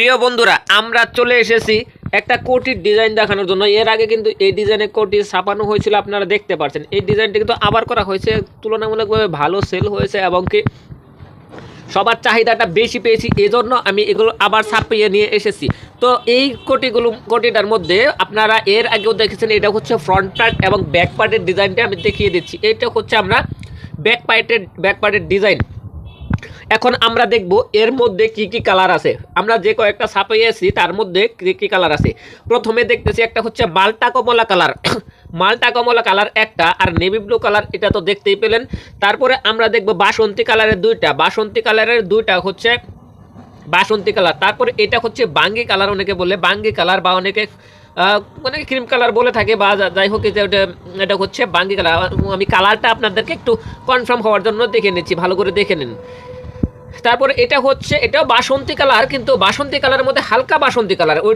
প্রিয় বন্ধুরা, আমরা চলে এসেছি একটা কোটির ডিজাইন দেখানোর জন্য। এর আগে কিন্তু এই ডিজাইনের কোটি ছাপানো হয়েছিল, আপনারা দেখতে পাচ্ছেন। এই ডিজাইনটা কিন্তু আবার করা হয়েছে, তুলনামূলকভাবে ভালো সেল হয়েছে এবং কি সবার চাহিদাটা বেশি পেয়েছি। এজন্য আমি এগুলো আবার ছাপিয়ে নিয়ে এসেছি। তো এই কোটিগুলো, কোটিটার মধ্যে আপনারা এর আগেও দেখেছেন, এটা হচ্ছে ফ্রন্ট পার্ট এবং ব্যাক পার্টের ডিজাইনটা আমি দেখিয়ে দিচ্ছি। এটা হচ্ছে আমরা ব্যাক পার্টের ব্যাক পার্টের ডিজাইন এখন আমরা দেখব এর মধ্যে কি কি কালার আছে। আমরা যে কয়েকটা ছাপাইয়েছি, তার মধ্যে কি কি কালার আছে। প্রথমে দেখতেছি একটা হচ্ছে মাল্টা কমলা কালার মালটা কমলা কালার একটা আর নেভি ব্লু কালার এটা তো দেখতেই পেলেন। তারপরে আমরা দেখব বাসন্তী কালারের দুইটা। বাসন্তী কালারের দুইটা হচ্ছে বাসন্তী কালার তারপরে এটা হচ্ছে বাঙ্গি কালার অনেকে বলে। বাঙ্গি কালার বা অনেকে অনেকে ক্রিম কালার বলে থাকে বা যাই হোক, এটা ওটা- এটা হচ্ছে বাঙ্গি কালার আমি কালারটা আপনাদেরকে একটু কনফার্ম হওয়ার জন্য দেখে নিচ্ছি। ভালো করে দেখে নিন। তারপরে এটা হচ্ছে, এটাও বাসন্তী কালার, কিন্তু বাসন্তী কালারের মধ্যে হালকা বাসন্তী কালার। ওই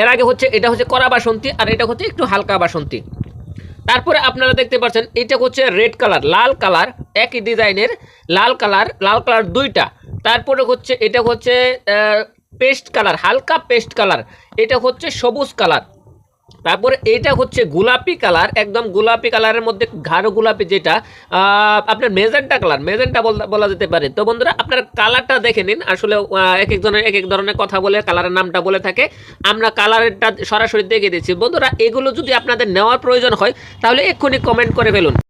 এর আগে হচ্ছে, এটা হচ্ছে কড়া বাসন্তী আর এটা হচ্ছে একটু হালকা বাসন্তী। তারপরে আপনারা দেখতে পাচ্ছেন, এটা হচ্ছে রেড কালার, লাল কালার, একই ডিজাইনের, লাল কালার লাল কালার দুইটা। তারপরে হচ্ছে, এটা হচ্ছে পেস্ট কালার, হালকা পেস্ট কালার। এটা হচ্ছে সবুজ কালার। তারপরে এটা হচ্ছে গোলাপি কালার, একদম গোলাপি কালারের মধ্যে গাঢ় গোলাপি যেটা আপনার মেজেন্টা কালার, মেজেন্টা বলা যেতে পারে। তো বন্ধুরা, আপনার কালারটা দেখে নিন। আসলে এক একজনের এক এক ধরনের কথা বলে, কালারের নামটা বলে থাকে। আমরা কালারটা সরাসরি দেখে দিচ্ছি। বন্ধুরা, এগুলো যদি আপনাদের নেওয়ার প্রয়োজন হয়, তাহলে এক্ষুনি কমেন্ট করে ফেলুন।